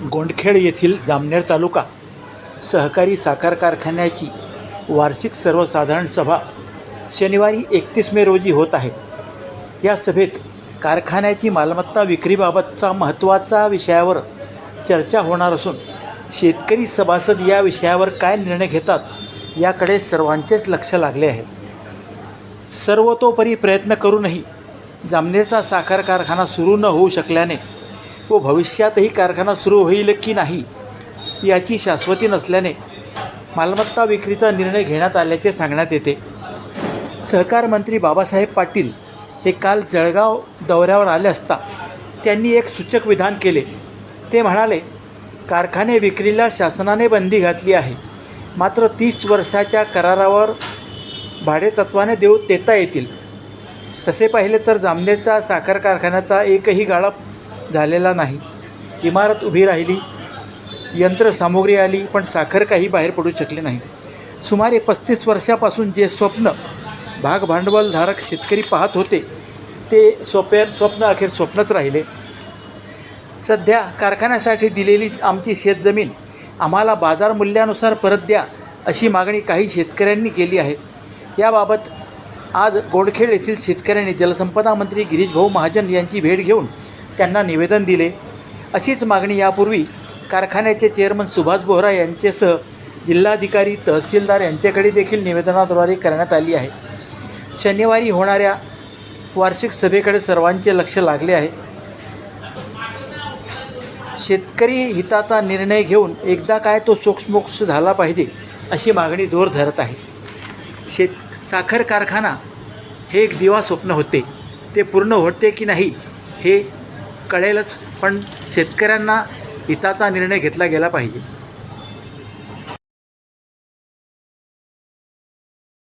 गोंडखेड येथील जामनेर तालुका सहकारी साखर कारखान्याची वार्षिक सर्वसाधारण सभा शनिवारी एकतीस मे रोजी होत आहे. या सभेत कारखान्याची मालमत्ता विक्रीबाबतचा महत्त्वाचा विषयावर चर्चा होणार असून शेतकरी सभासद या विषयावर काय निर्णय घेतात याकडे सर्वांचेच लक्ष लागले आहे. सर्वतोपरी प्रयत्न करूनही जामनेरचा साखर कारखाना सुरू न होऊ शकल्याने व भविष्यातही कारखाना सुरू होईल की नाही याची शाश्वती नसल्याने मालमत्ता विक्रीचा निर्णय घेण्यात आल्याचे सांगण्यात येते. सहकार मंत्री बाबासाहेब पाटील हे काल जळगाव दौऱ्यावर आले असता त्यांनी एक सूचक विधान केले. ते म्हणाले कारखाने विक्रीला शासनाने बंदी घातली आहे. मात्र तीस वर्षाच्या करारावर भाडेतत्वाने देऊ देता येतील. तसे पाहिले तर जामनेरचा साखर कारखान्याचा एकही गाळप झालेला नाही. इमारत उभी राहिली यंत्रसामुग्री आली पण साखर काही बाहेर पडू शकली नाही. सुमारे पस्तीस वर्षापासून जे स्वप्न भाग भांडवलधारक शेतकरी पाहत होते ते सोप्या स्वप्न अखेर स्वप्नच राहिले. सध्या कारखान्यासाठी दिलेली आमची शेतजमीन आम्हाला बाजार मूल्यानुसार परत द्या अशी मागणी काही शेतकऱ्यांनी केली आहे. याबाबत आज गोडखेड येथील शेतकऱ्यांनी जलसंपदा मंत्री गिरीशभाऊ महाजन यांची भेट घेऊन त्यांना निवेदन दिले. अशीच मागणी यापूर्वी कारखान्याचे चेअरमन सुभाष बोहरा यांच्यासह जिल्हाधिकारी तहसीलदार यांच्याकडे देखील निवेदनाद्वारे करण्यात आली आहे. शनिवारी होणाऱ्या वार्षिक सभेकडे सर्वांचे लक्ष लागले आहे. शेतकरी हिताचा निर्णय घेऊन एकदा काय तो सोक्षमोक्ष झाला पाहिजे अशी मागणी जोर धरत आहे. शेत साखर कारखाना हे एक दिवा स्वप्न होते. ते पूर्ण होते की नाही हे कळेलच पण शेतकऱ्यांना हिताचा निर्णय घेतला गेला पाहिजे.